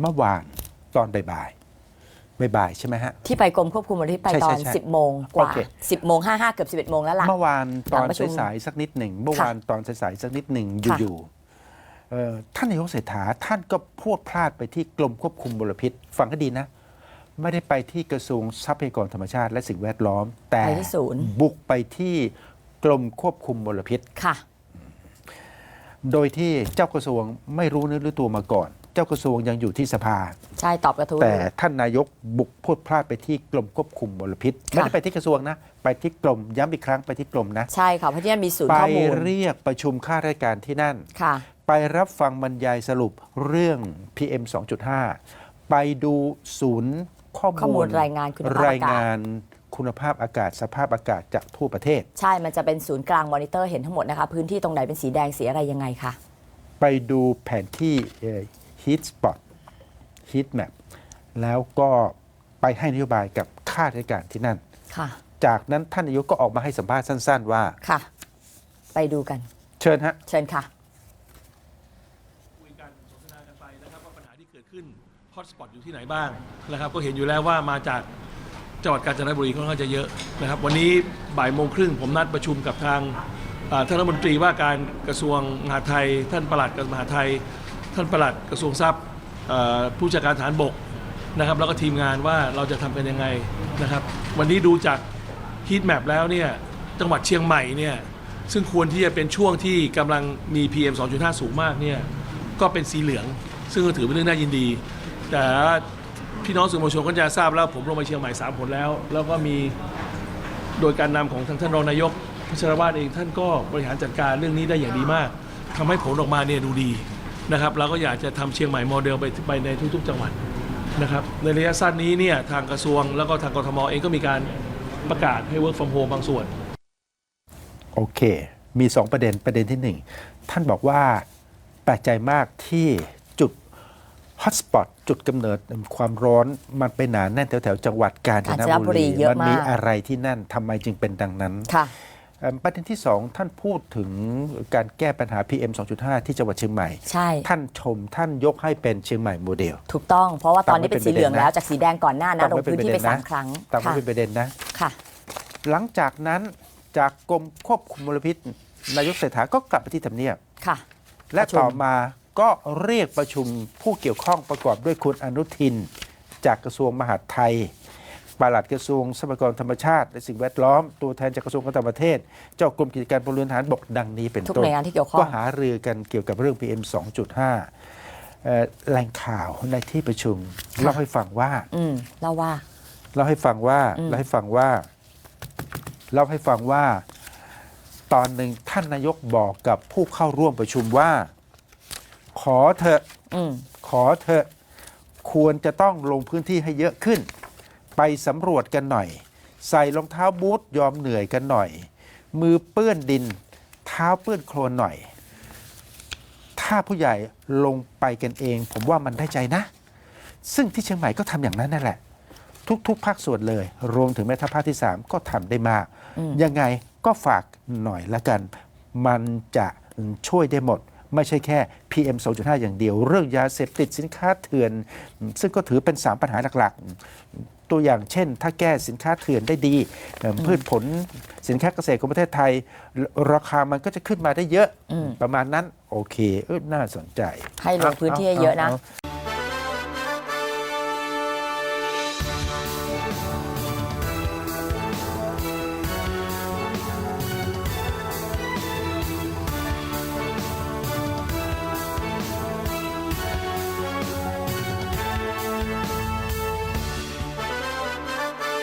เมื่อวานตอนบ่ายๆบ่ายๆใช่ไหมฮะ ที่ไปกรมควบคุมมลพิษไปใช่ตใช่อนใช่10 โมงกว่า โอเค 10 โมง 55 เกือบ 11 โมงแล้วล่ะ เมื่อวานตอนหลังประชุมสายๆสักนิดหนึ่งเมื่อวานตอนสายๆสักนิดหนึ่งค่ะ อยู่ๆเอ่อท่านนายกเศรษฐาท่านก็พูดพลาดไปที่กรมควบคุมมลพิษ ฟังก็ดีนะ ไม่ได้ไปที่กระทรวงทรัพยากรธรรมชาติและสิ่งแวดล้อม แต่ไปที่ศูนย์ บุกไปที่กรมควบคุมมลพิษ ค่ะ โดยที่เจ้ากระทรวงไม่รู้เนื้อรู้ตัวมาก่อน เจ้ากระทรวงยังอยู่ที่สภา ใช่ตอบกระทู้แต่ท่านนายกบุกพูดพลาดไปที่กรมควบคุมมลพิษ ไม่ได้ไปที่กระทรวงนะ ไปที่กรมย้ำอีกครั้งไปที่กรมนะ ใช่ค่ะเพราะที่นั่นมีศูนไปย์ข้อมูลเรียกประชุมข้าราชการที่นั่นค่ะไปรับฟังบรรยายสรุปเรื่อง PM 2.5 ไปดูศูนย์ข้อข้อมูมูลลรายงานคุณภาพรายอากาศงานคุณภาพอากาศสภาพอากาศจากทั่วประเทศ ใช่ มันจะเป็นศูนย์กลางมอนิเตอร์เห็นทั้งหมดนะคะ พื้นที่ตรงไหนเป็นสีแดงสีอะไรยังไงค่ะไปดูแผนที่เอ่อ heat spot heat map แล้วก็ไปให้นโยบายกับข้าราชการที่นั่น ค่ะ จากนั้นท่านนายกก็ออกมาให้สัมภาษณ์สั้น ๆ ว่า ค่ะ ไปดูกัน เชิญฮะ เชิญค่ะ คุยกันสนทนากันไปนะครับว่าปัญหาที่เกิดขึ้นฮอตสปอตอยู่ที่ไหนบ้างนะครับ ก็เห็นอยู่แล้วว่ามาจากจังหวัดกาญจนบุรีค่อนข้างจะเยอะนะครับ วันนี้บ่ายโมงครึ่งผมนัดประชุมกับทางอ่าท่านรัฐมนตรีว่าการกระทรวงมหาดไทย ท่านปลัดกระทรวงมหาดไทย ท่านปลัดกระทรวงทรัพย์ผู้จัดการฐานบกนะครับ แล้วก็ทีมงานว่าเราจะทำกันยังไงนะครับ วันนี้ดูจากฮีทแมปแล้วเนี่ยจังหวัดเชียงใหม่เนี่ยซึ่งควรที่จะเป็นช่วงที่กำลังมี PM 2.5 สูงมากเนี่ยก็เป็นสีเหลือง ซึ่งก็ถือเป็นเรื่องน่ายินดี แต่พี่น้องสื่อมวลชนก็จะทราบแล้วผมลงไปเชียงใหม่3ผลแล้ว แล้วก็มีโดยการนำของทางท่านรองนายกพิชรวาสเองท่านก็บริหารจัดการเรื่องนี้ได้อย่างดีมากทำให้ผลออกมาเนี่ยดูดี นะครับเราก็อยากจะทำเชียงใหม่โมเดลไปไปในทุก ๆ จังหวัดนะครับในระยะสั้นนี้เนี่ยทางกระทรวงแล้วก็ทางกทมเองก็มีการประกาศให้ work from home บางส่วน โอเค มี 2 ประเด็นประเด็นที่ 1 ท่านบอกว่าแปลกใจมากที่จุดฮอตสปอตจุดกำเนิดความร้อนมันไปหนาแน่นแถวๆจังหวัดกาญจนกาญจนบุบุรีรีเยอะมัมีมากอะไรที่นั่นทำไมจึงเป็นดังนั้นค่ะเอิ่ม ประเด็นที่ 2 ท่านพูดถึงการแก้ปัญหา PM 2.5 ที่จังหวัดเชียงใหม่ ใช่ ท่านชมท่านยกให้เป็นเชียงใหม่โมเดล ถูกต้อง เพราะว่าตอนนี้เป็นสีเหลืองตั้งไว้เป็นประเด็นนะแล้วจากสีแดงก่อนหน้านะลงพื้นที่ไปสามครั้งตามไว้ค่ะเป็นประเด็นนะค่ะ หลังจากนั้นจากกรมควบคุมมลพิษนายกเศรษฐาก็กลับไปที่ทำเนียบค่ะ และประชุมต่อมาก็เรียกประชุมผู้เกี่ยวข้องประกอบด้วยคุณอนุทิน จากกระทรวงมหาดไทย ปลัดกระทรวงทรัพยากรธรรมชาติ และสิ่งแวดล้อม ตัวแทนจากกระทรวงการต่างประเทศ เจ้ากรมกิจการพลเรือนทหารบกดังนี้เป็นทุกต้หนน่วยงานที่เกี่ยวข้อก็งหารือกันเกี่ยวกับเรื่อง PM 2.5เอ่อแหล่งข่าวในที่ประชุมค่ะเล่าให้ฟังว่าอืมเล่าว่าเล่าให้ฟังว่าอืมเล่าให้ฟังว่าเล่าให้ฟังว่า ตอนหนึ่งท่านนายกบอกกับผู้เข้าร่วมประชุมว่า ขอเถอะอืมขอเถอะควรจะต้องลงพื้นที่ให้เยอะขึ้น ไปสำรวจกันหน่อย ใส่รองเท้าบูทยอมเหนื่อยกันหน่อย มือเปื้อนดิน เท้าเปื้อนโคลนหน่อย ถ้าผู้ใหญ่ลงไปกันเอง ผมว่ามันได้ใจนะ ซึ่งที่เชียงใหม่ก็ทำอย่างนั้นนั่นแหละ ทุกๆ ภาคส่วนเลย รวมถึงแม่ทัพภาคที่ 3 ก็ทำได้มากอืมยังไงก็ฝากหน่อยละกัน มันจะช่วยได้หมด ไม่ใช่แค่ PM 2.5 อย่างเดียว เรื่องยาเสพติดสินค้าเถื่อน ซึ่งก็ถือเป็น 3 ปัญหาหลักๆ ตัวอย่างเช่น ถ้าแก้สินค้าเถื่อนได้ดีเอ่อพืชผลสินค้าเกษตรของประเทศไทย ราคามันก็จะขึ้นมาได้เยอะอืมประมาณนั้น โอเคเออน่าสนใจ ให้ลงพื้นที่ให้เยอะนะา